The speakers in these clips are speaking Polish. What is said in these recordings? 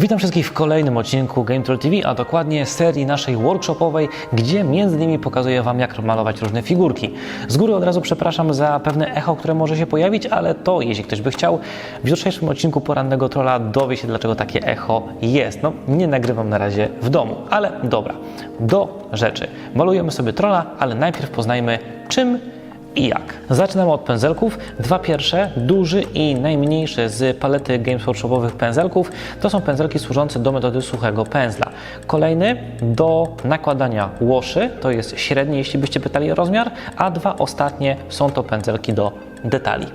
Witam wszystkich w kolejnym odcinku Game Troll TV, a dokładnie serii naszej workshopowej, gdzie między innymi pokazuję Wam, jak malować różne figurki. Z góry od razu przepraszam za pewne echo, które może się pojawić, ale to, jeśli ktoś by chciał, w jutrzejszym odcinku Porannego Trolla dowie się, dlaczego takie echo jest. No, nie nagrywam na razie w domu, ale dobra. Do rzeczy. Malujemy sobie trolla, ale najpierw poznajmy, czym i jak. Zaczynamy od pędzelków. Dwa pierwsze, duży i najmniejszy z palety Games Workshopowych pędzelków, to są pędzelki służące do metody suchego pędzla. Kolejny do nakładania łoszy, to jest średni, jeśli byście pytali o rozmiar, a dwa ostatnie są to pędzelki do detali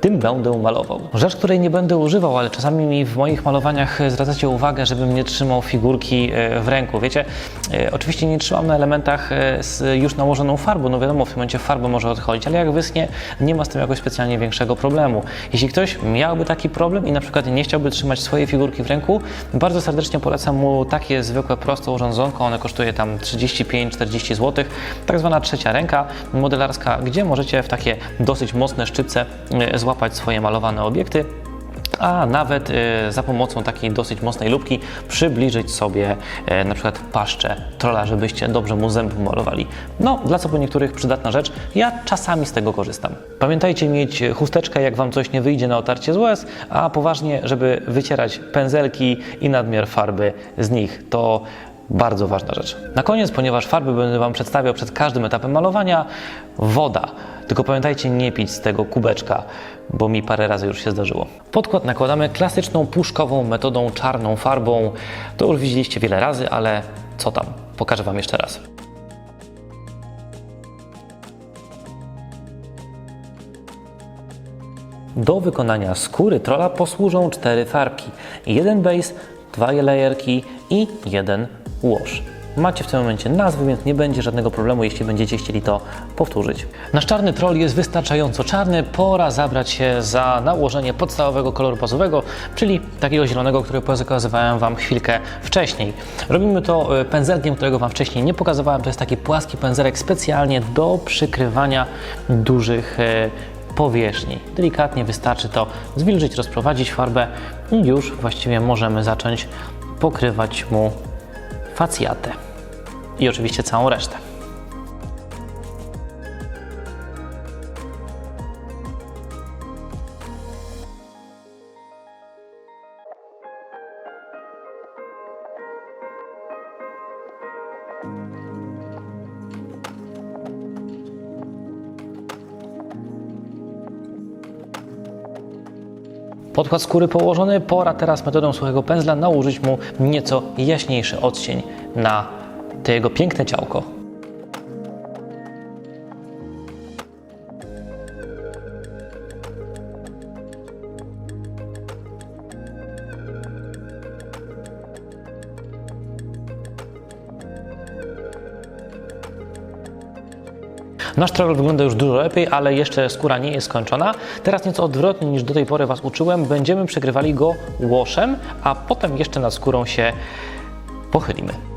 tym będę malował. Rzecz, której nie będę używał, ale czasami mi w moich malowaniach zwracacie uwagę, żebym nie trzymał figurki e, w ręku. Wiecie, e, oczywiście nie trzymam na elementach e, z już nałożoną farbą, no wiadomo, w tym momencie farba może odchodzić, ale jak wyschnie, nie ma z tym jakoś specjalnie większego problemu. Jeśli ktoś miałby taki problem i na przykład nie chciałby trzymać swojej figurki w ręku, bardzo serdecznie polecam mu takie zwykłe, proste urządzonko, one kosztuje tam 35-40 zł, tak zwana trzecia ręka modelarska, gdzie możecie w takie dosyć mocne szczypce e, złapać swoje malowane obiekty, a nawet e, za pomocą takiej dosyć mocnej lubki przybliżyć sobie e, na przykład paszczę trolla, żebyście dobrze mu zęby malowali. No, dla co po niektórych przydatna rzecz, ja czasami z tego korzystam. Pamiętajcie mieć chusteczkę, jak Wam coś nie wyjdzie na otarcie z łez, a poważnie, żeby wycierać pędzelki i nadmiar farby z nich. To bardzo ważna rzecz. Na koniec, ponieważ farby będę Wam przedstawiał przed każdym etapem malowania, woda. Tylko pamiętajcie nie pić z tego kubeczka, bo mi parę razy już się zdarzyło. Podkład nakładamy klasyczną puszkową metodą czarną farbą. To już widzieliście wiele razy, ale co tam? Pokażę Wam jeszcze raz. Do wykonania skóry trolla posłużą cztery farbki. Jeden base, dwa layerki i jeden wash. Macie w tym momencie nazwy, więc nie będzie żadnego problemu, jeśli będziecie chcieli to powtórzyć. Nasz czarny troll jest wystarczająco czarny, pora zabrać się za nałożenie podstawowego koloru bazowego, czyli takiego zielonego, który pokazywałem Wam chwilkę wcześniej. Robimy to e, pędzelkiem, którego Wam wcześniej nie pokazywałem, to jest taki płaski pędzelek specjalnie do przykrywania dużych e, powierzchni. Delikatnie wystarczy to zwilżyć, rozprowadzić farbę i już właściwie możemy zacząć pokrywać mu facjatę i oczywiście całą resztę. Podkład skóry położony, pora teraz metodą suchego pędzla nałożyć mu nieco jaśniejszy odcień na to jego piękne ciałko. Nasz troll wygląda już dużo lepiej, ale jeszcze skóra nie jest skończona. Teraz nieco odwrotnie niż do tej pory Was uczyłem, będziemy przegrywali go łosem, a potem jeszcze nad skórą się pochylimy.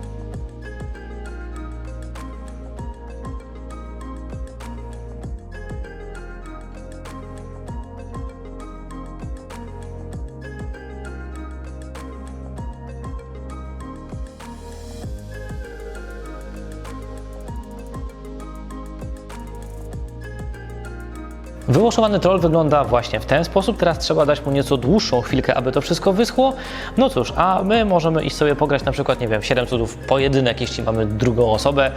Wyłoszowany troll wygląda właśnie w ten sposób. Teraz trzeba dać mu nieco dłuższą chwilkę, aby to wszystko wyschło. No cóż, a my możemy iść sobie pograć na przykład, nie wiem, 7 cudów pojedynek, jeśli mamy drugą osobę,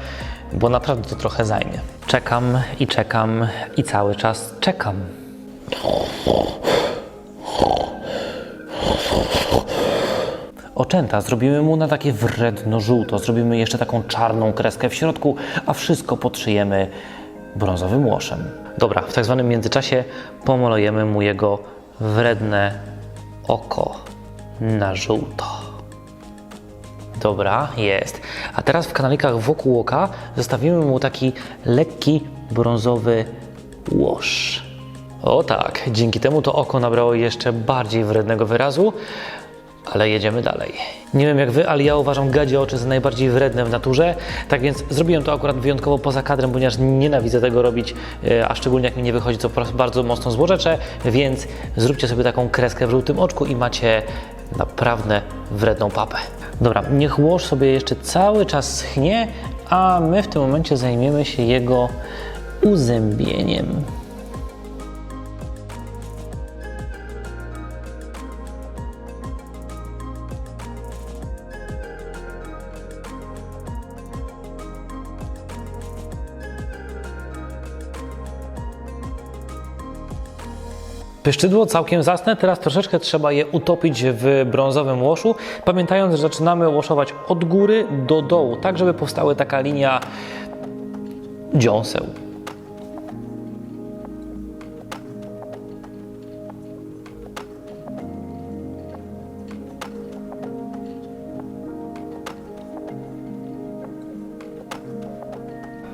bo naprawdę to trochę zajmie. Czekam i czekam i cały czas czekam. Oczęta zrobimy mu na takie wredno-żółto. Zrobimy jeszcze taką czarną kreskę w środku, a wszystko podszyjemy brązowym łoszem. Dobra, w tak zwanym międzyczasie pomalujemy mu jego wredne oko na żółto. Dobra, jest. A teraz w kanalikach wokół oka zostawimy mu taki lekki brązowy łoż. O tak, dzięki temu to oko nabrało jeszcze bardziej wrednego wyrazu, ale jedziemy dalej. Nie wiem jak wy, ale ja uważam gadzie oczy za najbardziej wredne w naturze, tak więc zrobiłem to akurat wyjątkowo poza kadrem, ponieważ nienawidzę tego robić, e, a szczególnie jak mi nie wychodzi, prostu bardzo mocno złorzeczę, więc zróbcie sobie taką kreskę w żółtym oczku i macie naprawdę wredną papę. Dobra, niech łoż sobie jeszcze cały czas schnie, a my w tym momencie zajmiemy się jego uzębieniem. Pyszczydło całkiem zasne, teraz troszeczkę trzeba je utopić w brązowym łoszu, pamiętając, że zaczynamy łoszować od góry do dołu, tak żeby powstała taka linia dziąseł.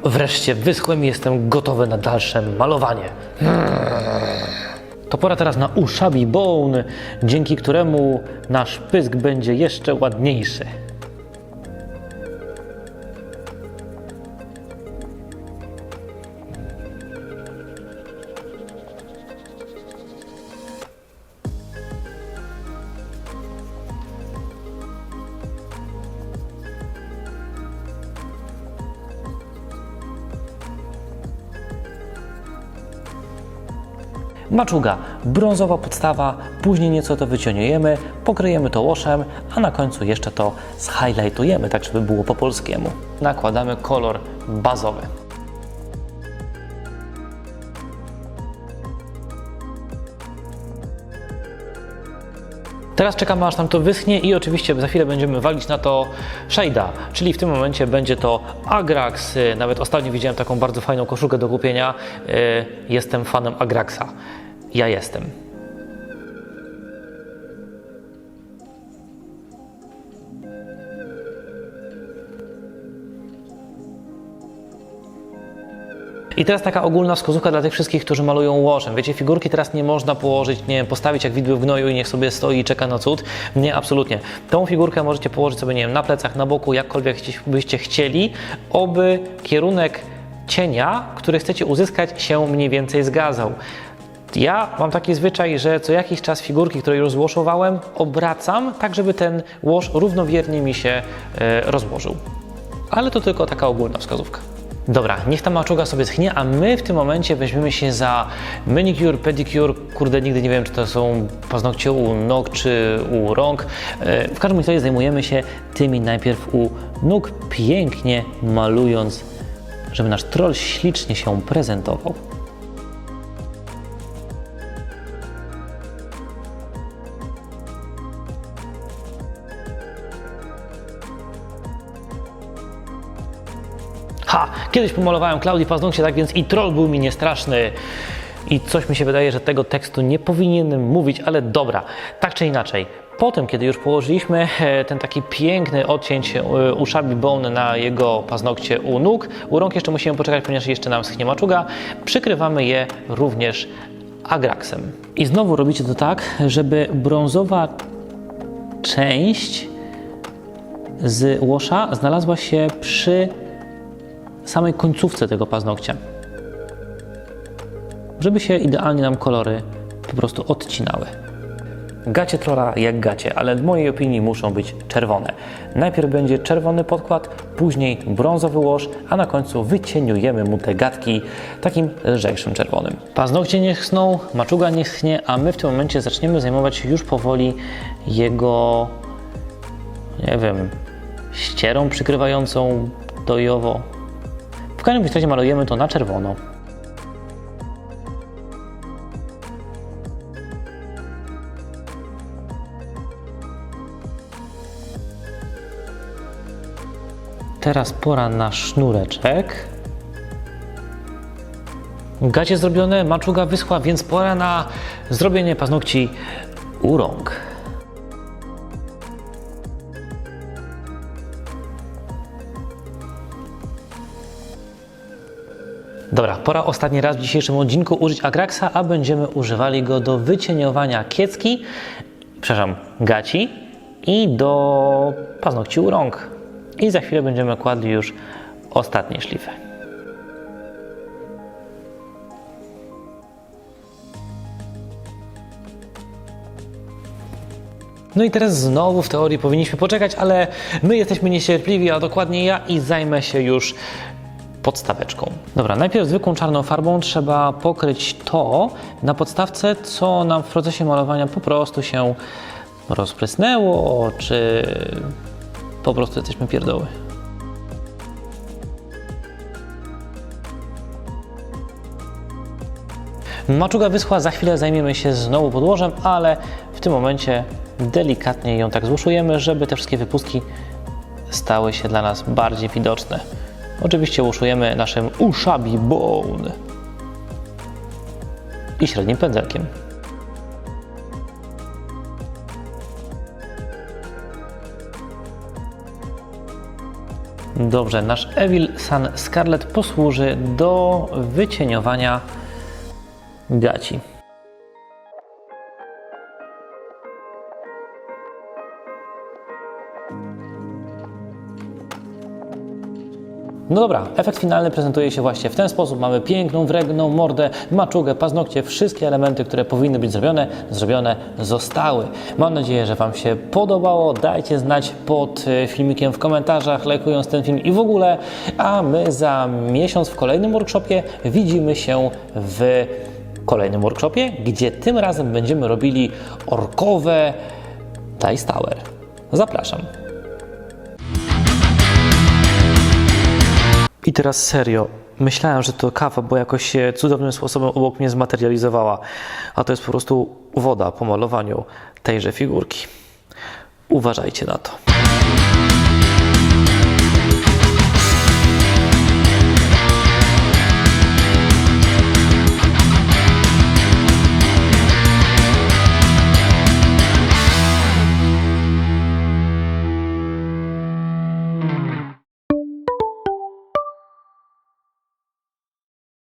Wreszcie wyschłem i jestem gotowy na dalsze malowanie. To pora teraz na ushabi bone, dzięki któremu nasz pysk będzie jeszcze ładniejszy. Maczuga, brązowa podstawa, później nieco to wyciągniemy, pokryjemy to łoszem, a na końcu jeszcze to zhighlightujemy, tak żeby było po polskiemu. Nakładamy kolor bazowy. Teraz czekamy aż nam to wyschnie i oczywiście za chwilę będziemy walić na to shade'a, czyli w tym momencie będzie to Agrax. Y, Nawet ostatnio widziałem taką bardzo fajną koszulkę do kupienia. Y, Jestem fanem Agraxa. Ja jestem. I teraz taka ogólna wskazówka dla tych wszystkich, którzy malują łożem. Wiecie, figurki teraz nie można położyć, nie wiem, postawić jak widły w gnoju i niech sobie stoi i czeka na cud. Nie, absolutnie. Tą figurkę możecie położyć sobie, nie wiem, na plecach, na boku, jakkolwiek byście chcieli, oby kierunek cienia, który chcecie uzyskać, się mniej więcej zgadzał. Ja mam taki zwyczaj, że co jakiś czas figurki, które już złoszowałem, obracam, tak żeby ten łoż równowiernie mi się e, rozłożył. Ale to tylko taka ogólna wskazówka. Dobra, niech ta maczuga sobie schnie, a my w tym momencie weźmiemy się za manicure, pedicure. Kurde, nigdy nie wiem, czy to są paznokcie u nóg, czy u rąk. E, W każdym razie zajmujemy się tymi najpierw u nóg, pięknie malując, żeby nasz troll ślicznie się prezentował. Kiedyś pomalowałem Klaudii paznokcie, tak więc i troll był mi niestraszny. I coś mi się wydaje, że tego tekstu nie powinienem mówić, ale dobra, tak czy inaczej. Potem, kiedy już położyliśmy e, ten taki piękny odcięć e, u Shabby Bone na jego paznokcie u nóg, u rąk jeszcze musimy poczekać, ponieważ jeszcze nam schnie maczuga, przykrywamy je również agraxem. I znowu robicie to tak, żeby brązowa część z łosza znalazła się przy samej końcówce tego paznokcia. Żeby się idealnie nam kolory po prostu odcinały. Gacie trolla jak gacie, ale w mojej opinii muszą być czerwone. Najpierw będzie czerwony podkład, później brązowy łoż, a na końcu wycieniujemy mu te gatki takim lżejszym czerwonym. Paznokcie niech schną, maczuga niech schnie, a my w tym momencie zaczniemy zajmować się już powoli jego, nie wiem, ścierą przykrywającą dojowo. W każdym razie malujemy to na czerwono. Teraz pora na sznureczek. Gacie zrobione, maczuga wyschła, więc pora na zrobienie paznokci u rąk. Dobra, pora ostatni raz w dzisiejszym odcinku użyć Agraxa, a będziemy używali go do wycieniowania kiecki, przepraszam, gaci i do paznokci u rąk. I za chwilę będziemy kładli już ostatnie szlify. No i teraz znowu w teorii powinniśmy poczekać, ale my jesteśmy niecierpliwi, a dokładnie ja i zajmę się już podstaweczką. Dobra, najpierw zwykłą czarną farbą trzeba pokryć to na podstawce, co nam w procesie malowania po prostu się rozprysnęło, czy po prostu jesteśmy pierdoły. Maczuga wyschła, za chwilę zajmiemy się znowu podłożem, ale w tym momencie delikatnie ją tak złuszujemy, żeby te wszystkie wypustki stały się dla nas bardziej widoczne. Oczywiście uszujemy naszym ushabi bone i średnim pędzelkiem. Dobrze, nasz Evil Sun Scarlet posłuży do wycieniowania gaci. No dobra, efekt finalny prezentuje się właśnie w ten sposób. Mamy piękną, wredną mordę, maczugę, paznokcie, wszystkie elementy, które powinny być zrobione, zrobione zostały. Mam nadzieję, że Wam się podobało. Dajcie znać pod e, filmikiem w komentarzach, lajkując ten film i w ogóle. A my za miesiąc w kolejnym workshopie widzimy się w kolejnym workshopie, gdzie tym razem będziemy robili orkowe Dice Tower. Zapraszam. I teraz serio. Myślałem, że to kawa, bo jakoś się cudownym sposobem obok mnie zmaterializowała. A to jest po prostu woda po malowaniu tejże figurki. Uważajcie na to.